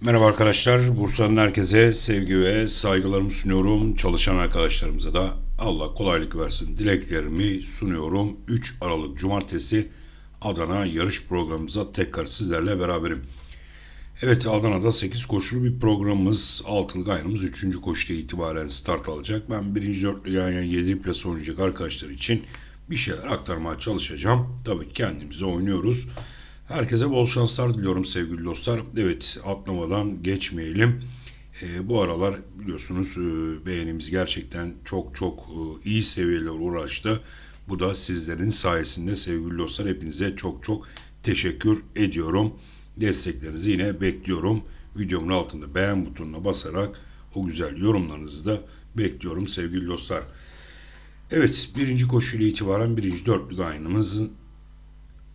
Merhaba arkadaşlar. Bursa'nın herkese sevgi ve saygılarımı sunuyorum. Çalışan arkadaşlarımıza da Allah kolaylık versin dileklerimi sunuyorum. 3 Aralık Cumartesi Adana yarış programımıza tekrar sizlerle beraberim. Evet Adana'da 8 koşulu bir programımız. Altılık ayınımız 3. koşuda itibaren start alacak. Ben 1. dörtlü yani 7 plus oynayacak arkadaşlar için bir şeyler aktarmaya çalışacağım. Tabii kendimize oynuyoruz. Herkese bol şanslar diliyorum sevgili dostlar. Evet atlamadan geçmeyelim. Ee, bu aralar biliyorsunuz e, beğenimiz gerçekten çok çok e, iyi seviyeler uğraştı. Bu da sizlerin sayesinde sevgili dostlar. Hepinize çok çok teşekkür ediyorum. Desteklerinizi yine bekliyorum. Videomun altında beğen butonuna basarak o güzel yorumlarınızı da bekliyorum sevgili dostlar. Evet birinci koşuyla itibaren birinci dörtlük ayınımızın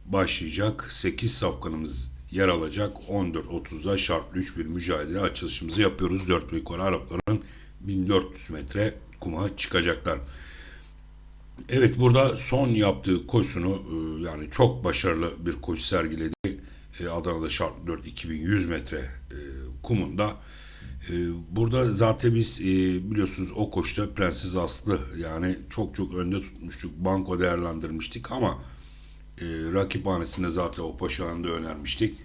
başlayacak. 8 safkanımız yer alacak. 14.30'da şartlı 3 bir mücadele açılışımızı yapıyoruz. 4 ve yukarı Arapların 1400 metre kuma çıkacaklar. Evet burada son yaptığı koşusunu e, yani çok başarılı bir koşu sergiledi. E, Adana'da şartlı 4 2100 metre e, kumunda. Burada zaten biz biliyorsunuz o koşuda Prenses Aslı yani çok çok önde tutmuştuk. Banko değerlendirmiştik ama e, rakip hanesine zaten o paşağını da önermiştik.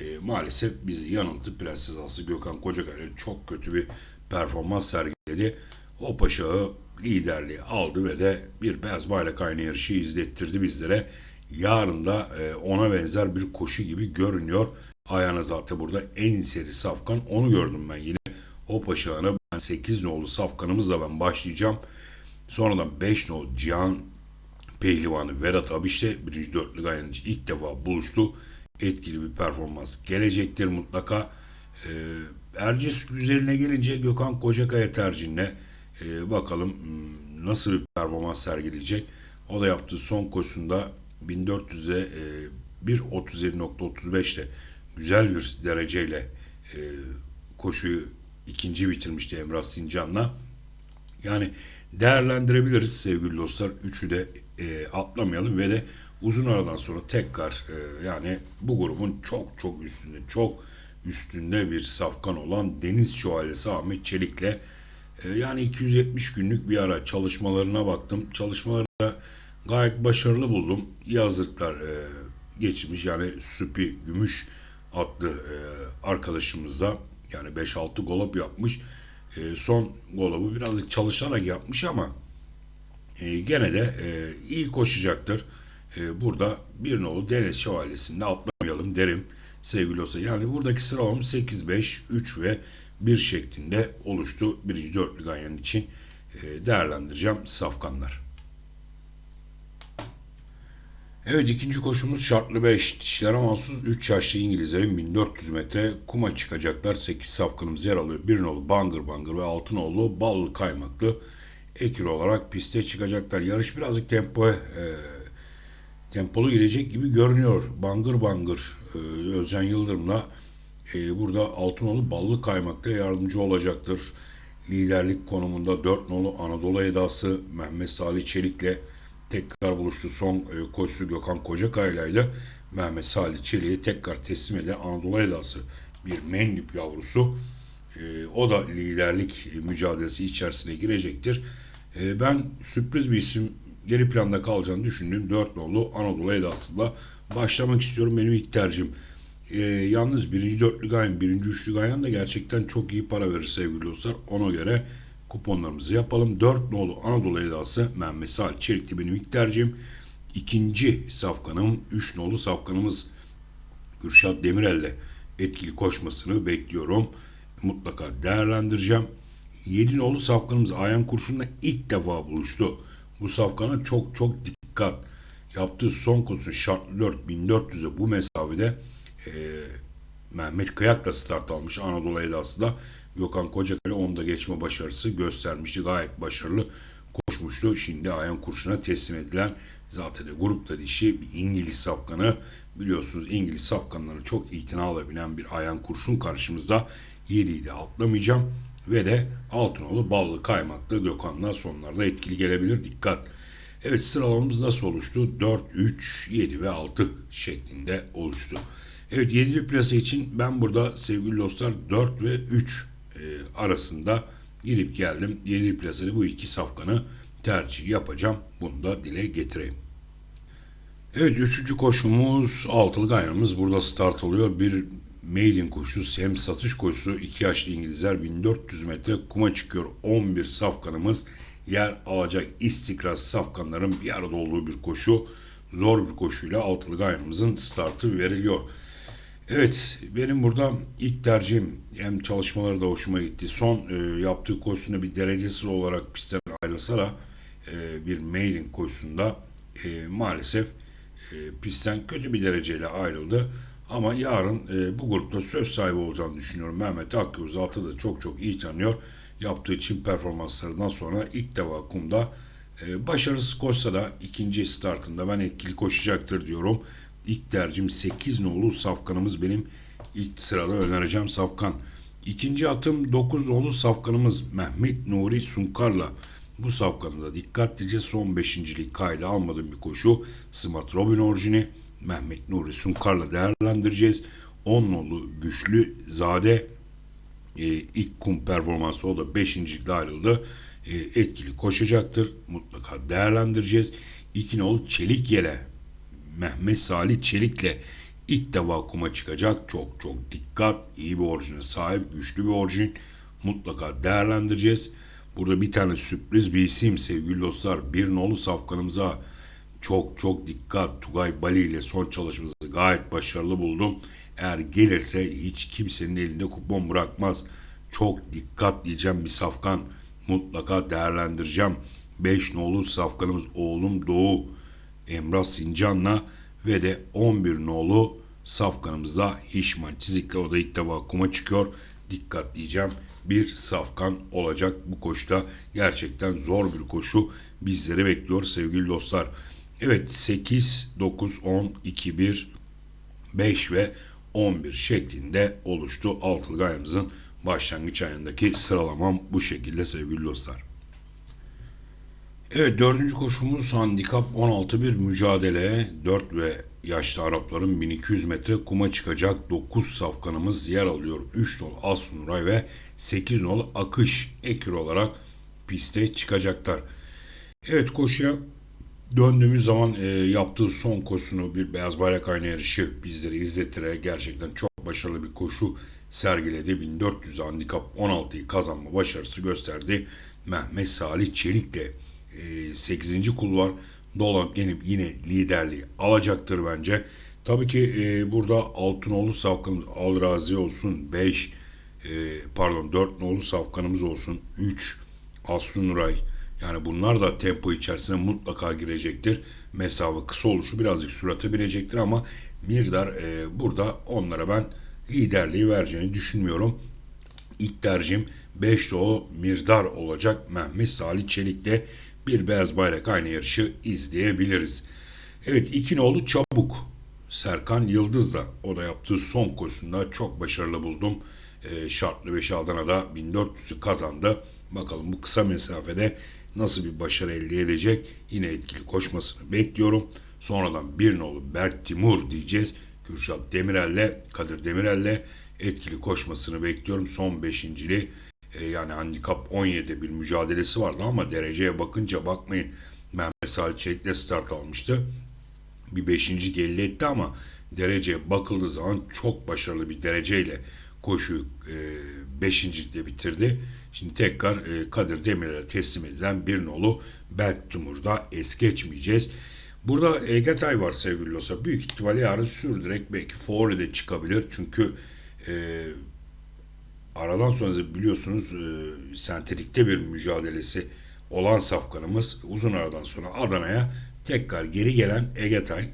E, maalesef bizi yanılttı. Prenses Aslı Gökhan Kocakaya çok kötü bir performans sergiledi. O paşağı liderliği aldı ve de bir beyaz bayrak aynı yarışı izlettirdi bizlere. Yarın da e, ona benzer bir koşu gibi görünüyor. Ayağına zaten burada en seri safkan onu gördüm ben yine. O paşağına ben 8 nolu safkanımızla ben başlayacağım. Sonradan 5 nolu Cihan pehlivanı Vedat Abiş'te birinci dörtlü Gayanıcı ilk defa buluştu. Etkili bir performans gelecektir mutlaka. Ee, Erciyes güzeline gelince Gökhan Kocakaya tercihine e, bakalım hmm, nasıl bir performans sergileyecek. O da yaptığı son koşusunda 1400'e e, 1.37.35'te güzel bir dereceyle e, koşuyu ikinci bitirmişti Emrah Sincan'la. Yani değerlendirebiliriz sevgili dostlar. Üçü de e, atlamayalım ve de uzun aradan sonra tekrar e, yani bu grubun çok çok üstünde çok üstünde bir safkan olan Deniz Şövalyesi Ahmet Çelik'le e, yani 270 günlük bir ara çalışmalarına baktım. Çalışmaları da gayet başarılı buldum. İyi hazırlıklar e, geçirmiş yani Süpi Gümüş adlı e, arkadaşımız da yani 5-6 golop yapmış. E, son golü birazcık çalışarak yapmış ama e, gene de e, iyi koşacaktır. E, burada bir nolu Deniz Şövalyesi'nde atlamayalım derim sevgili olsa. Yani buradaki sıralamam 8, 5, 3 ve 1 şeklinde oluştu. Birinci dörtlü ganyan için e, değerlendireceğim safkanlar. Evet ikinci koşumuz şartlı 5 dişlere mahsus 3 yaşlı İngilizlerin 1400 metre kuma çıkacaklar. 8 safkanımız yer alıyor. Bir nolu Bangır Bangır ve altı nolu Ballı Kaymaklı ekil olarak piste çıkacaklar. Yarış birazcık tempo e, tempolu girecek gibi görünüyor. Bangır Bangır e, Özcan Yıldırım'la e, burada Altınoğlu Ballı Kaymak'ta yardımcı olacaktır. Liderlik konumunda 4 nolu Anadolu Edası Mehmet Salih Çelik'le tekrar buluştu. Son e, koşusu Gökhan Kocakay'laydı. Mehmet Salih Çelik'e tekrar teslim eden Anadolu Edası bir menlip yavrusu. E, o da liderlik mücadelesi içerisine girecektir. E, ben sürpriz bir isim geri planda kalacağını düşündüğüm 4 nolu Anadolu Edası'la başlamak istiyorum. Benim ilk tercihim. E, yalnız birinci dörtlü gayen, birinci üçlü gayen da gerçekten çok iyi para verir sevgili dostlar. Ona göre kuponlarımızı yapalım. 4 nolu Anadolu Edası Mehmet Salih Çelikli benim ilk tercihim. İkinci safkanım 3 nolu safkanımız Gürşat Demirel'le etkili koşmasını bekliyorum. Mutlaka değerlendireceğim. 7 nolu safkanımız Ayan Kurşun'la ilk defa buluştu. Bu safkana çok çok dikkat. Yaptığı son koşusu şartlı 4 1400'e bu mesafede e, Mehmet Kıyak'la start almış Anadolu Edası da Gökhan Kocakale onda geçme başarısı göstermişti. Gayet başarılı koşmuştu. Şimdi Ayan Kurşun'a teslim edilen zaten de grupta dişi bir İngiliz safkanı. Biliyorsunuz İngiliz safkanları çok itina alabilen bir Ayan Kurşun karşımızda. 7'yi de atlamayacağım. Ve de Altınoğlu ballı kaymaklı Gökhan'la sonlarda etkili gelebilir. Dikkat. Evet sıralamamız nasıl oluştu? 4, 3, 7 ve 6 şeklinde oluştu. Evet 7'li plasa için ben burada sevgili dostlar 4 ve 3 e, arasında gidip geldim. 7'li plasada bu iki safkanı tercih yapacağım. Bunu da dile getireyim. Evet üçüncü koşumuz altılı gayrımız burada start oluyor. Bir maiden koşusu hem satış koşusu iki yaşlı İngilizler 1400 metre kuma çıkıyor. 11 safkanımız yer alacak istikrar safkanların bir arada olduğu bir koşu. Zor bir koşuyla altılı gayrımızın startı veriliyor. Evet benim burada ilk tercihim hem çalışmaları da hoşuma gitti. Son e, yaptığı koşusunda bir derecesiz olarak pistten ayrılsa da e, bir maiden koşusunda e, maalesef e, pistten kötü bir dereceyle ayrıldı. Ama yarın e, bu grupta söz sahibi olacağını düşünüyorum. Mehmet Akgöz atı da çok çok iyi tanıyor. Yaptığı Çin performanslarından sonra ilk defa kumda e, başarısız koşsa da ikinci startında ben etkili koşacaktır diyorum. İlk tercihim 8 nolu safkanımız benim ilk sırada önereceğim safkan. İkinci atım 9 nolu safkanımız Mehmet Nuri Sunkar'la. Bu safkanı da dikkatlice son beşincilik kayda almadığım bir koşu. Smart Robin orijini Mehmet Nuri Sunkar'la değerlendireceğiz. 10 nolu güçlü Zade e, ilk kum performansı o da 5. ayrıldı. E, etkili koşacaktır. Mutlaka değerlendireceğiz. 2 nolu Çelik Yele Mehmet Salih Çelik'le ilk defa kuma çıkacak. Çok çok dikkat. iyi bir orijine sahip. Güçlü bir orijin. Mutlaka değerlendireceğiz. Burada bir tane sürpriz bir isim sevgili dostlar. Bir nolu safkanımıza çok çok dikkat. Tugay Bali ile son çalışması gayet başarılı buldum. Eğer gelirse hiç kimsenin elinde kupon bırakmaz. Çok dikkat diyeceğim bir safkan. Mutlaka değerlendireceğim. 5 nolu safkanımız oğlum Doğu. Emrah Sincan'la ve de 11 nolu safkanımızda Hişman Çizik'le o da ilk defa kuma çıkıyor. Dikkat diyeceğim bir safkan olacak bu koşuda. Gerçekten zor bir koşu bizleri bekliyor sevgili dostlar. Evet 8, 9, 10, 2, 1, 5 ve 11 şeklinde oluştu. Altılı gayemizin başlangıç ayındaki sıralamam bu şekilde sevgili dostlar. Evet dördüncü koşumuz handikap 16 bir mücadele. 4 ve yaşlı Arapların 1200 metre kuma çıkacak 9 safkanımız yer alıyor. 3 nol Asnuray ve 8 nol Akış ekür olarak piste çıkacaklar. Evet koşuya döndüğümüz zaman e, yaptığı son koşusunu bir beyaz bayrak aynı yarışı bizleri izlettirerek gerçekten çok başarılı bir koşu sergiledi. 1400 handikap 16'yı kazanma başarısı gösterdi. Mehmet Salih Çelik de 8. kulvar Dolan gelip yine liderliği alacaktır bence. Tabii ki e, burada Altınoğlu Savkan Alrazi olsun 5 e, pardon 4 nolu Savkanımız olsun 3 Aslı Nuray yani bunlar da tempo içerisine mutlaka girecektir. Mesafe kısa oluşu birazcık sürate binecektir ama Mirdar e, burada onlara ben liderliği vereceğini düşünmüyorum. İlk tercihim 5 o Mirdar olacak. Mehmet Salih Çelik'le bir beyaz bayrak aynı yarışı izleyebiliriz. Evet iki nolu çabuk. Serkan Yıldız da o da yaptığı son koşusunda çok başarılı buldum. E, şartlı 5 Adana'da 1400'ü kazandı. Bakalım bu kısa mesafede nasıl bir başarı elde edecek. Yine etkili koşmasını bekliyorum. Sonradan bir nolu Berk Timur diyeceğiz. Kürşat Demirel'le, Kadir Demirel'le etkili koşmasını bekliyorum. Son beşincili e, yani handikap 17 bir mücadelesi vardı ama dereceye bakınca bakmayın Mehmet Salih Çelik'le start almıştı. Bir beşinci elde etti ama dereceye bakıldığı zaman çok başarılı bir dereceyle koşuyu e, beşincilikte bitirdi. Şimdi tekrar e, Kadir Demirel'e teslim edilen bir nolu Berk Tumur'da es geçmeyeceğiz. Burada Egetay var sevgili olsa büyük ihtimalle yarın sürdürerek belki Fori'de çıkabilir. Çünkü e, aradan sonra biliyorsunuz e, sentetikte bir mücadelesi olan safkanımız uzun aradan sonra Adana'ya tekrar geri gelen Egetay.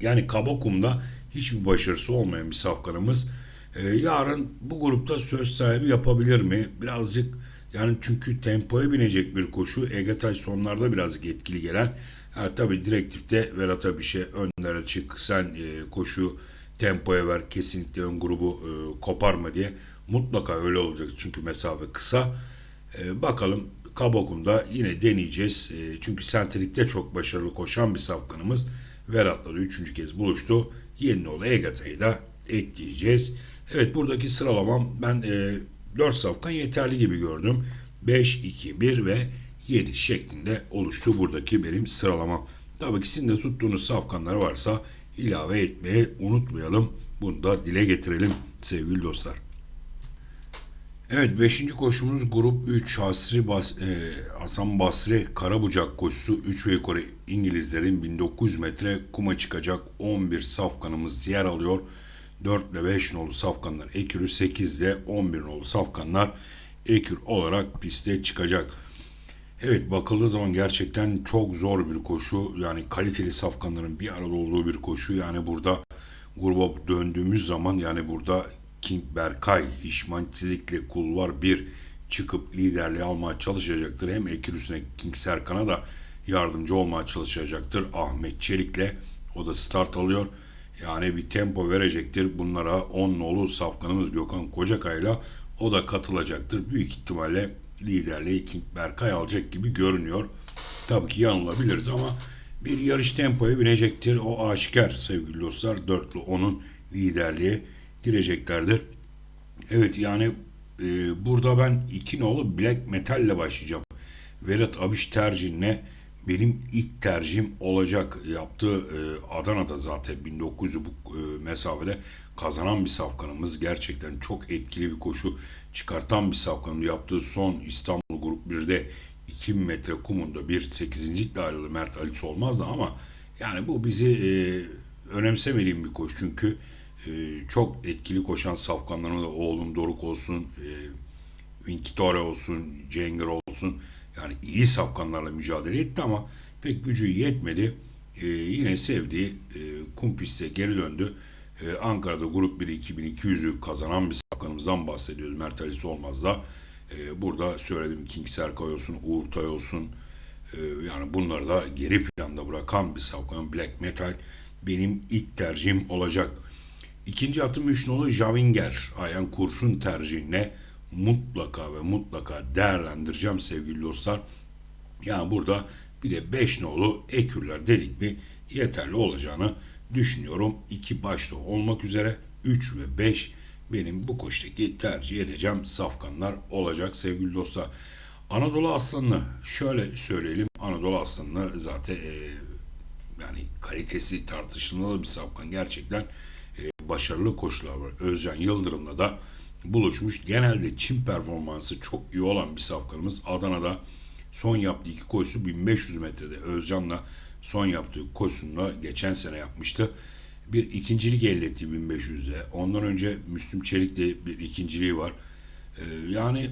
Yani Kabakum'da hiçbir başarısı olmayan bir safkanımız. E, yarın bu grupta söz sahibi yapabilir mi? Birazcık yani çünkü tempoya binecek bir koşu. Egetay sonlarda birazcık etkili gelen. Ha, tabii direktifte Verat'a bir şey önlere çık sen e, koşu tempoya ver kesinlikle ön grubu e, koparma diye mutlaka öyle olacak çünkü mesafe kısa. E, bakalım Kabokum'da yine deneyeceğiz. E, çünkü sentrikte çok başarılı koşan bir safkanımız. Verat'la üçüncü kez buluştu. 7 nolu Egata'yı da ekleyeceğiz. Evet buradaki sıralamam ben e, 4 safkan yeterli gibi gördüm. 5, 2, 1 ve 7 şeklinde oluştu buradaki benim sıralamam. Tabii ki sizin de tuttuğunuz safkanlar varsa ilave etmeye unutmayalım. Bunu da dile getirelim sevgili dostlar. Evet 5. koşumuz grup 3 Hasri Bas, e, Hasan Basri Karabucak koşusu 3 ve yukarı İngilizlerin 1900 metre kuma çıkacak 11 safkanımız yer alıyor. 4 ile 5 nolu safkanlar ekürü 8 ile 11 nolu safkanlar ekür olarak piste çıkacak. Evet bakıldığı zaman gerçekten çok zor bir koşu. Yani kaliteli safkanların bir arada olduğu bir koşu. Yani burada gruba döndüğümüz zaman yani burada King Berkay, İşman Çizikli, Kulvar 1 çıkıp liderliği almaya çalışacaktır. Hem ekürüsüne King Serkan'a da yardımcı olmaya çalışacaktır. Ahmet Çelik'le o da start alıyor. Yani bir tempo verecektir. Bunlara 10 nolu safkanımız Gökhan Kocakay'la o da katılacaktır. Büyük ihtimalle liderliği King Berkay alacak gibi görünüyor. Tabii ki yanılabiliriz ama bir yarış tempoya binecektir. O aşikar sevgili dostlar. Dörtlü onun liderliğe gireceklerdir. Evet yani e, burada ben iki nolu Black Metal ile başlayacağım. Vedat Abiş tercihine benim ilk tercihim olacak. Yaptığı e, Adana'da zaten 1900 bu e, mesafede kazanan bir safkanımız. Gerçekten çok etkili bir koşu çıkartan bir safkanım. Yaptığı son İstanbul Grup 1'de 2000 metre kumunda bir 8. ayrılı Mert Aliç olmazdı ama yani bu bizi e, önemsemediğim bir koşu. Çünkü e, çok etkili koşan safkanlarına da oğlum Doruk olsun, e, Vinkitore olsun, Cenger olsun yani iyi safkanlarla mücadele etti ama pek gücü yetmedi. E, yine sevdiği e, kum piste geri döndü. E, Ankara'da Grup 1 2200'ü kazanan bir safkanımızdan bahsediyoruz. Mert Ali Solmaz'da. E, burada söyledim King Serkay olsun, Uğur Tay olsun. E, yani bunları da geri planda bırakan bir safkan Black Metal benim ilk tercihim olacak. İkinci atım 3 nolu Javinger. Ayhan Kurşun tercihine mutlaka ve mutlaka değerlendireceğim sevgili dostlar. Yani burada bir de 5 nolu ekürler dedik mi yeterli olacağını düşünüyorum. 2 başta olmak üzere 3 ve 5 benim bu koştaki tercih edeceğim safkanlar olacak sevgili dostlar. Anadolu Aslanı şöyle söyleyelim. Anadolu Aslanı zaten e, yani kalitesi tartışılmalı bir safkan. Gerçekten e, başarılı koşular var. Özcan Yıldırım'la da buluşmuş. Genelde çim performansı çok iyi olan bir safkanımız. Adana'da son yaptığı iki koşusu 1500 metrede Özcan'la son yaptığı koşusunda geçen sene yapmıştı. Bir ikincilik elde etti 1500'de. Ondan önce Müslüm Çelik'te bir ikinciliği var. Ee, yani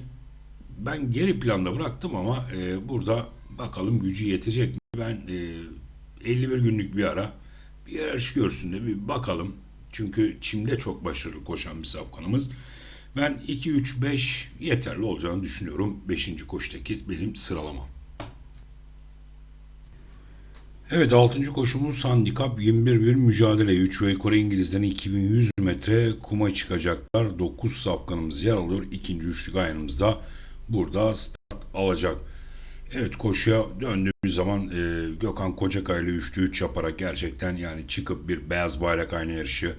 ben geri planda bıraktım ama e, burada bakalım gücü yetecek mi? Ben e, 51 günlük bir ara bir yarış görsün de bir bakalım. Çünkü çimde çok başarılı koşan bir safkanımız. Ben 2-3-5 yeterli olacağını düşünüyorum. 5. koştaki benim sıralamam. Evet 6. koşumuz handikap 21 bir mücadele. 3 ve Kore İngilizlerin 2100 metre kuma çıkacaklar. 9 safkanımız yer alıyor. İkinci üçlük ayağımızda burada start alacak. Evet koşuya döndüğümüz zaman e, Gökhan Kocakay ile 3'te 3 yaparak gerçekten yani çıkıp bir beyaz bayrak aynı yarışı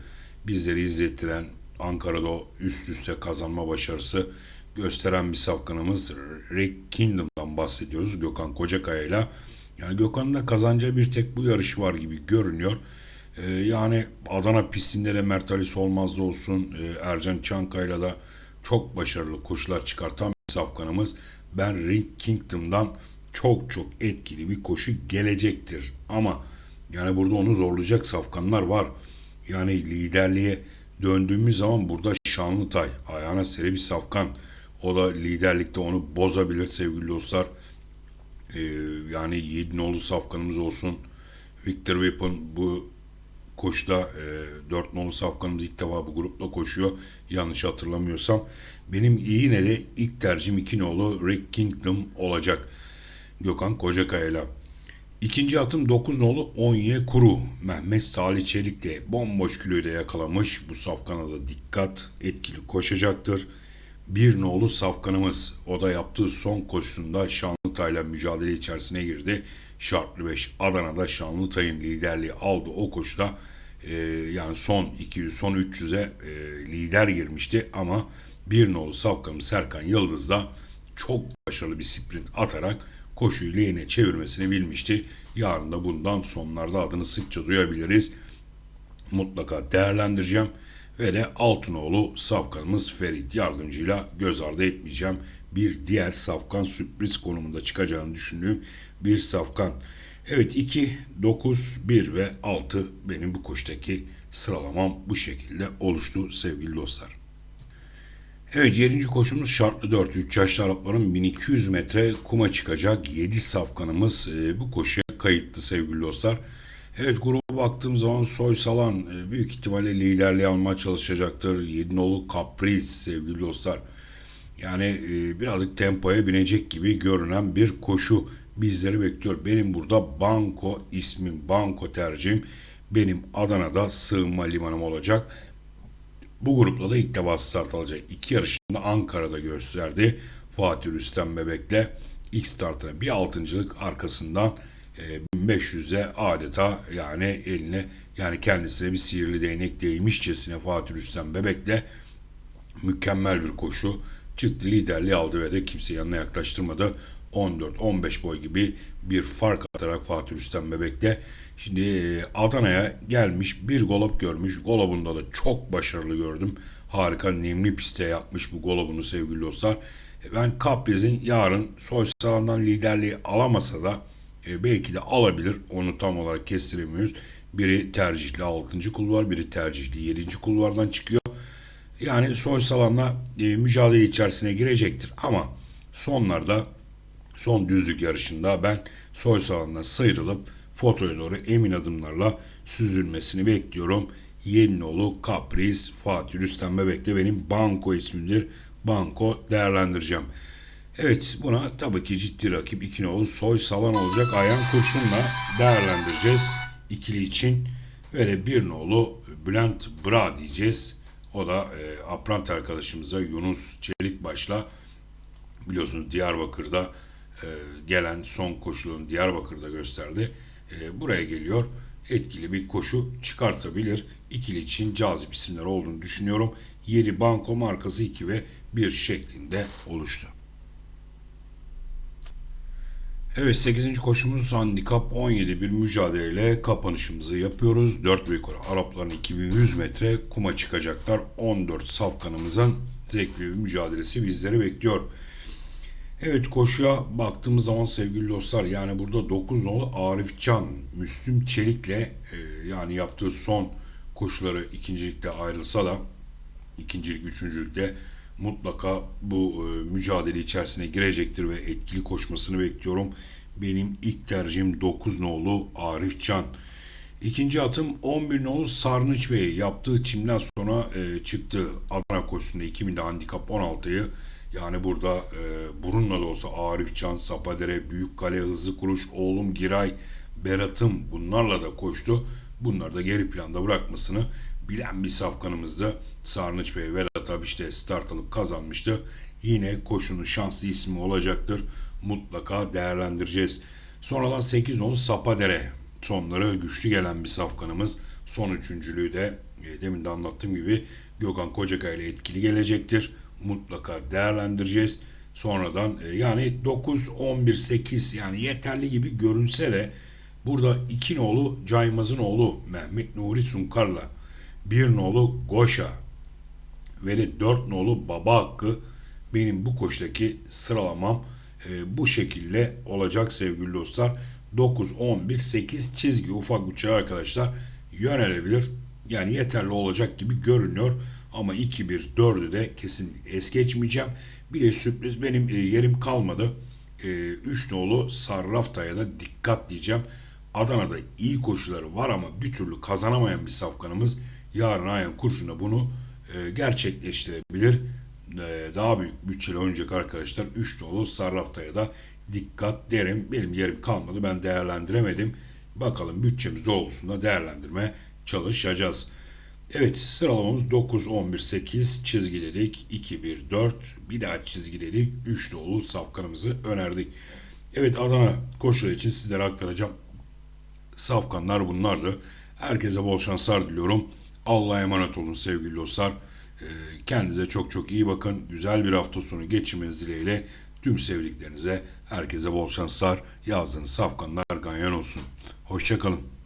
bizleri izlettiren Ankara'da üst üste kazanma başarısı gösteren bir safkanımız Rick Kingdom'dan bahsediyoruz Gökhan Kocakaya ile. Yani Gökhan'ın da kazanacağı bir tek bu yarış var gibi görünüyor. Ee, yani Adana pistinde de Mert Ali Solmaz'da olsun e, Ercan Çankaya'yla da çok başarılı koşular çıkartan bir safkanımız. Ben Ring Kingdom'dan çok çok etkili bir koşu gelecektir. Ama yani burada onu zorlayacak safkanlar var. Yani liderliğe döndüğümüz zaman burada Şanlıtay ayağına seri bir safkan. O da liderlikte onu bozabilir sevgili dostlar. Ee, yani 7 nolu safkanımız olsun. Victor Weapon bu koşuda e, 4 nolu safkanımız ilk defa bu grupla koşuyor. Yanlış hatırlamıyorsam. Benim yine de ilk tercihim 2 nolu Rick Kingdom olacak. Gökhan Kocakaya'yla. İkinci atım 9 nolu Onye Kuru. Mehmet Salih Çelik de bomboş kiloyu da yakalamış. Bu safkana da dikkat etkili koşacaktır. Bir nolu safkanımız. O da yaptığı son koşusunda Şanlıtay'la mücadele içerisine girdi. Şartlı 5 Adana'da Şanlıtay'ın liderliği aldı o koşuda. e, yani son 200, son 300'e e, lider girmişti ama bir nolu safkanımız Serkan Yıldız da çok başarılı bir sprint atarak koşuyu lehine çevirmesini bilmişti. Yarın da bundan sonlarda adını sıkça duyabiliriz. Mutlaka değerlendireceğim. Ve de Altınoğlu safkanımız Ferit yardımcıyla göz ardı etmeyeceğim. Bir diğer safkan sürpriz konumunda çıkacağını düşündüğüm bir safkan. Evet 2, 9, 1 ve 6 benim bu koştaki sıralamam bu şekilde oluştu sevgili dostlar. Evet 7. koşumuz şartlı 4. 3 yaşlı Arapların 1200 metre kuma çıkacak 7 safkanımız e, bu koşuya kayıtlı sevgili dostlar. Evet gruba baktığım zaman Soysalan e, büyük ihtimalle liderliği almaya çalışacaktır. 7 nolu Caprice sevgili dostlar. Yani e, birazcık tempoya binecek gibi görünen bir koşu bizleri bekliyor. Benim burada Banko ismim, Banko tercihim benim Adana'da sığınma limanım olacak. Bu grupla da ilk defa start alacak. İki yarışında Ankara'da gösterdi. Fatih Rüstem Bebek'le ilk startına bir altıncılık arkasından e, 1500'e adeta yani eline yani kendisine bir sihirli değnek değmişçesine Fatih Rüstem Bebek'le mükemmel bir koşu çıktı liderliği aldı ve de kimse yanına yaklaştırmadı. 14-15 boy gibi bir fark atarak Fatih Rüstem Bebek'le şimdi e, Adana'ya gelmiş bir golop görmüş. Golobunda da çok başarılı gördüm. Harika nemli piste yapmış bu golobunu sevgili dostlar. E, Ben Capriz'in yarın Soysal'dan liderliği alamasa da e, belki de alabilir. Onu tam olarak kestiremiyoruz. Biri tercihli 6. kulvar, biri tercihli 7. kulvardan çıkıyor. Yani Soysal'la e, mücadele içerisine girecektir. Ama sonlarda son düzlük yarışında ben Soysal'dan sıyrılıp fotoya doğru emin adımlarla süzülmesini bekliyorum. Yeninoğlu Capriz Fatih Rüstem Bebek de benim Banko ismimdir. Banko değerlendireceğim. Evet buna tabii ki ciddi rakip İkinoğlu Soy Salan olacak. Ayhan Kurşun'la değerlendireceğiz ikili için. De bir nolu Bülent Bra diyeceğiz. O da e, Aprant arkadaşımıza Yunus Çelikbaş'la biliyorsunuz Diyarbakır'da gelen son koşulunu Diyarbakır'da gösterdi. E, buraya geliyor. Etkili bir koşu çıkartabilir. İkili için cazip isimler olduğunu düşünüyorum. Yeri banko markası 2 ve 1 şeklinde oluştu. Evet 8. koşumuz handikap 17 bir mücadeleyle kapanışımızı yapıyoruz. 4 ve Arapların 2100 metre kuma çıkacaklar. 14 safkanımızın zevkli bir mücadelesi bizleri bekliyor. Evet koşuya baktığımız zaman sevgili dostlar yani burada 9 nolu Arif Can Müslüm Çelik'le e, yani yaptığı son koşuları ikincilikte ayrılsa da ikincilik, üçüncülükte mutlaka bu e, mücadele içerisine girecektir ve etkili koşmasını bekliyorum. Benim ilk tercihim 9 nolu Arif Can. İkinci atım 11 nolu Sarnıç Bey yaptığı çimden sonra e, çıktı Adana koşusunda 2000'de handikap 16'yı yani burada e, burunla da olsa Arif Can, Sapadere, Büyükkale, Hızlı Kuruş, Oğlum Giray, Berat'ım bunlarla da koştu. Bunları da geri planda bırakmasını bilen bir safkanımızdı. Sarnıç Bey Vedat abi işte start alıp kazanmıştı. Yine koşunun şanslı ismi olacaktır. Mutlaka değerlendireceğiz. Sonradan 8 10 Sapadere sonları güçlü gelen bir safkanımız. Son üçüncülüğü de e, demin de anlattığım gibi Gökhan Kocakay ile etkili gelecektir. Mutlaka değerlendireceğiz. Sonradan e, yani 9, 11, 8 yani yeterli gibi görünse de burada iki nolu Caymaz'ın oğlu Mehmet Nuri Sunkar'la bir nolu Goşa ve de dört nolu Baba Hakkı benim bu koştaki sıralamam e, bu şekilde olacak sevgili dostlar. 9, 11, 8 çizgi ufak uçağı arkadaşlar yönelebilir. Yani yeterli olacak gibi görünüyor. Ama 2, 1, 4'ü de kesinlikle es geçmeyeceğim. Bir de sürpriz benim e, yerim kalmadı. 3 nolu Sarrafta'ya da dikkat diyeceğim. Adana'da iyi koşuları var ama bir türlü kazanamayan bir safkanımız yarın Ayhan Kurşun'da bunu e, gerçekleştirebilir. E, daha büyük bütçeli oynayacak arkadaşlar 3 nolu Sarrafta'ya da dikkat derim. Benim yerim kalmadı ben değerlendiremedim. Bakalım bütçemiz doğrultusunda değerlendirme çalışacağız. Evet sıralamamız 9, 11, 8 çizgiledik. 2, 1, 4 bir daha çizgiledik. 3 dolu safkanımızı önerdik. Evet Adana koşuları için sizlere aktaracağım. Safkanlar bunlardı. Herkese bol şanslar diliyorum. Allah'a emanet olun sevgili dostlar. Ee, Kendinize çok çok iyi bakın. Güzel bir hafta sonu geçirmeniz dileğiyle tüm sevdiklerinize herkese bol şanslar. Yazdığınız safkanlar ganyan olsun. Hoşçakalın.